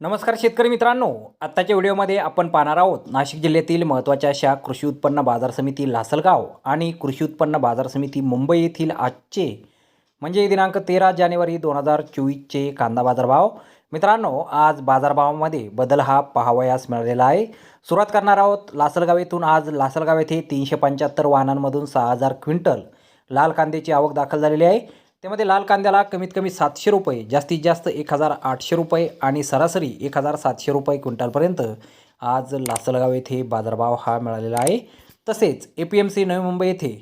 नमस्कार शेतकरी मित्रांनो आत्ताच्या व्हिडिओमध्ये आपण पाहणार आहोत नाशिक जिल्ह्यातील महत्त्वाच्या अशा कृषी उत्पन्न बाजार समिती लासलगाव आणि कृषी उत्पन्न बाजार समिती मुंबई येथील आजचे म्हणजे दिनांक तेरा जानेवारी दोन हजार चोवीसचे कांदा बाजारभाव. मित्रांनो आज बाजारभावामध्ये बदल हा पाहावयास मिळालेला आहे. सुरुवात करणार आहोत लासलगाव येथून. आज लासलगाव येथे तीनशे पंच्याहत्तर वाहनांमधून सहा हजार क्विंटल लाल कांद्याची आवक दाखल झालेली आहे. त्यामध्ये लाल कांद्याला कमीत कमी सातशे रुपये जास्तीत जास्त एक हजार आठशे रुपये आणि सरासरी एक हजार सातशे रुपये क्विंटलपर्यंत आज लासलगाव येथे बाजारभाव हा मिळालेला आहे. तसेच A P M C Navi Mumbai येथे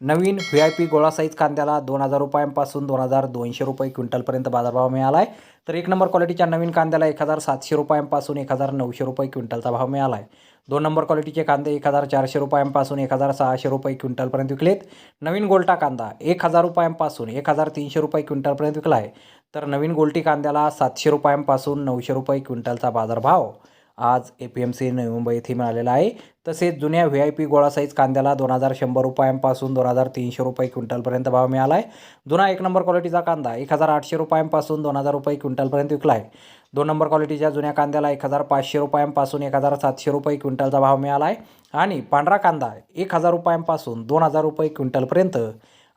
नवीन व्ही आय पी गोळा साईज कांद्याला दोन हजार रुपयांपासून दोन हजार दोनशे रुपये क्विंटलपर्यंत बाजारभाव मिळाला आहे तर एक नंबर क्वालिटीच्या नवीन कांद्याला एक हजार सातशे रुपयांपासून एक हजार नऊशे रुपये क्विंटलचा भाव मिळाला आहे दोन नंबर क्वालिटीचे कांदे एक हजार चारशे रुपयांपासून एक हजार सहाशे रुपये क्विंटलपर्यंत विकलेत. नवीन गोल्टा कांदा एक हजार रुपयांपासून एक हजार तीनशे रुपये क्विंटलपर्यंत विकला आहे तर नवीन गोल्टी कांद्याला सातशे रुपयांपासून नऊशे रुपये क्विंटलचा बाजारभाव आज A P M C Navi Mumbai येथे मिळालेला आहे. तसेच जुन्या व्ही आय पी गोळा साईज कांद्याला दोन हजार शंभर रुपयांपासून दोन हजार तीनशे रुपये क्विंटलपर्यंत भाव मिळाला आहे जुना एक नंबर क्वालिटीचा कांदा एक हजार आठशे रुपयांपासून दोन हजार रुपये क्विंटलपर्यंत विकला आहे दोन नंबर क्वालिटीच्या जुन्या कांद्याला एक हजार पाचशे रुपयांपासून एक हजार सातशे रुपये क्विंटलचा भाव मिळाला आहे आणि पांढरा कांदा एक हजार रुपयांपासून दोन हजार रुपये क्विंटलपर्यंत.